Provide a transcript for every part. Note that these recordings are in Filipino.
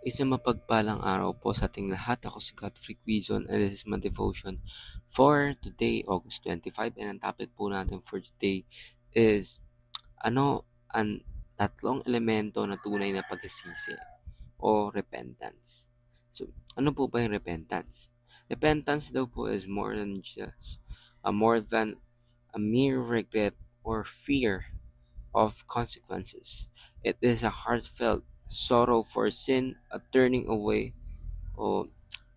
Isang mapagpalang araw po sa ating lahat. Ako si Godfrey Quizon and this is my devotion for today, August 25. And ang topic po natin for today is ano ang tatlong elemento na tunay na pagsisisi o repentance. So, ano po ba yung repentance? Repentance daw po is more than just a more than a mere regret or fear of consequences. It is a heartfelt sorrow for sin, a turning away, o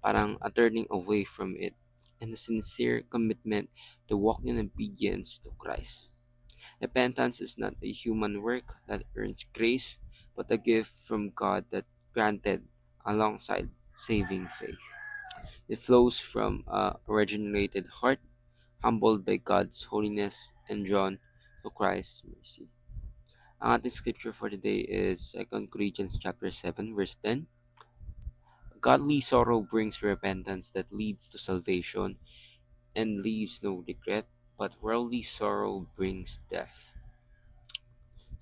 parang a turning away from it, and a sincere commitment to walk in obedience to Christ. Repentance is not a human work that earns grace, but a gift from God that granted alongside saving faith. It flows from a regenerated heart, humbled by God's holiness and drawn to Christ's mercy. Ang ating scripture for today is 2 Corinthians chapter 7 verse 10. Godly sorrow brings repentance that leads to salvation and leaves no regret, but worldly sorrow brings death.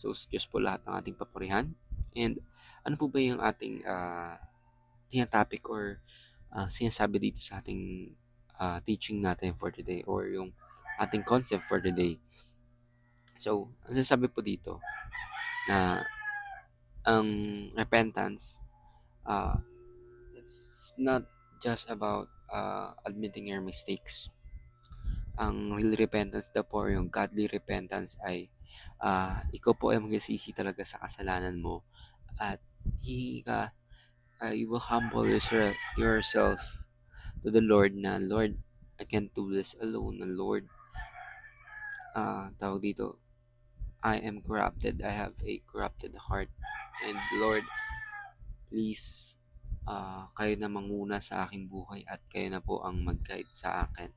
So, sa po lahat ng ating papurihan. And ano po ba yung ating uh, topic or uh, sinasabi dito sa ating uh, teaching natin for today or yung ating concept for today. So, ang sinasabi po dito, na ang repentance uh, it's not just about uh, admitting your mistakes. Ang real repentance daw po yung godly repentance ay uh, ikaw po ay magsisisi talaga sa kasalanan mo at hihingi ka uh, you will humble yourself, yourself to the Lord na Lord I can't do this alone na Lord. Uh, tawag dito I am corrupted. I have a corrupted heart. And Lord, please, uh, kayo na manguna sa aking buhay at kayo na po ang mag-guide sa akin.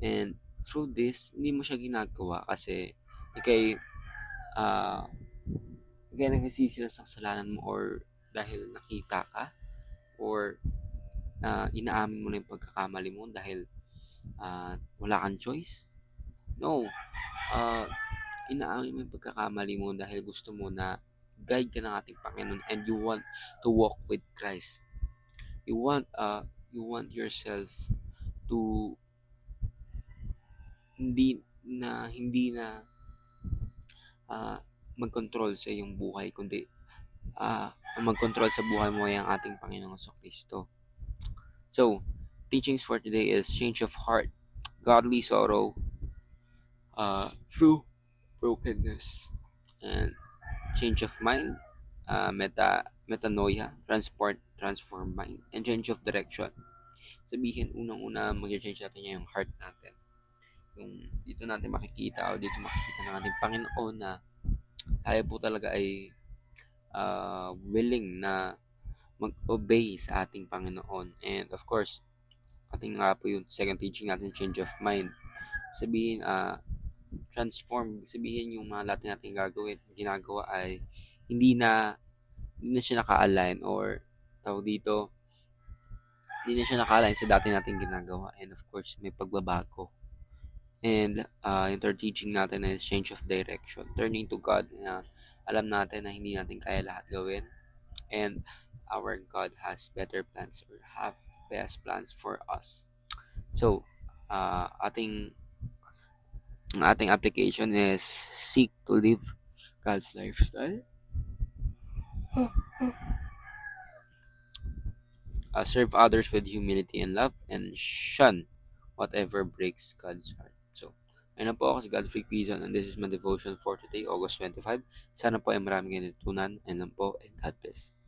And through this, hindi mo siya ginagawa kasi ikay uh, ikay nagsisisi sa kasalanan mo or dahil nakita ka or uh, inaamin mo na yung pagkakamali mo dahil uh, wala kang choice. No. Uh, inaamin mo yung pagkakamali mo dahil gusto mo na guide ka ng ating Panginoon and you want to walk with Christ. You want uh you want yourself to hindi na hindi na uh, mag-control sa iyong buhay kundi uh, mag-control sa buhay mo ay ang ating Panginoong Kristo. So, teachings for today is change of heart, godly sorrow, uh, through brokenness and change of mind, uh, meta metanoia, transport, transform mind, and change of direction. Sabihin, unang-una, mag-change natin yung heart natin. Yung dito natin makikita o dito makikita ng ating Panginoon na tayo po talaga ay uh, willing na mag-obey sa ating Panginoon. And of course, ating nga po yung second teaching natin, change of mind. Sabihin, uh, transform, sabihin yung mga lahat natin gagawin, ginagawa ay hindi na hindi na siya naka-align or tawag dito hindi na siya naka-align sa dati nating ginagawa. And of course may pagbabago. And uh, yung third teaching natin is change of direction. Turning to God na alam natin na hindi natin kaya lahat gawin. And our God has better plans or have best plans for us. So uh, ating ang ating application is seek to live God's lifestyle. Uh, serve others with humility and love and shun whatever breaks God's heart. So, ayun na po ako si Godfrey Quizon and this is my devotion for today, August 25. Sana po ay maraming natutunan and lang po and God bless.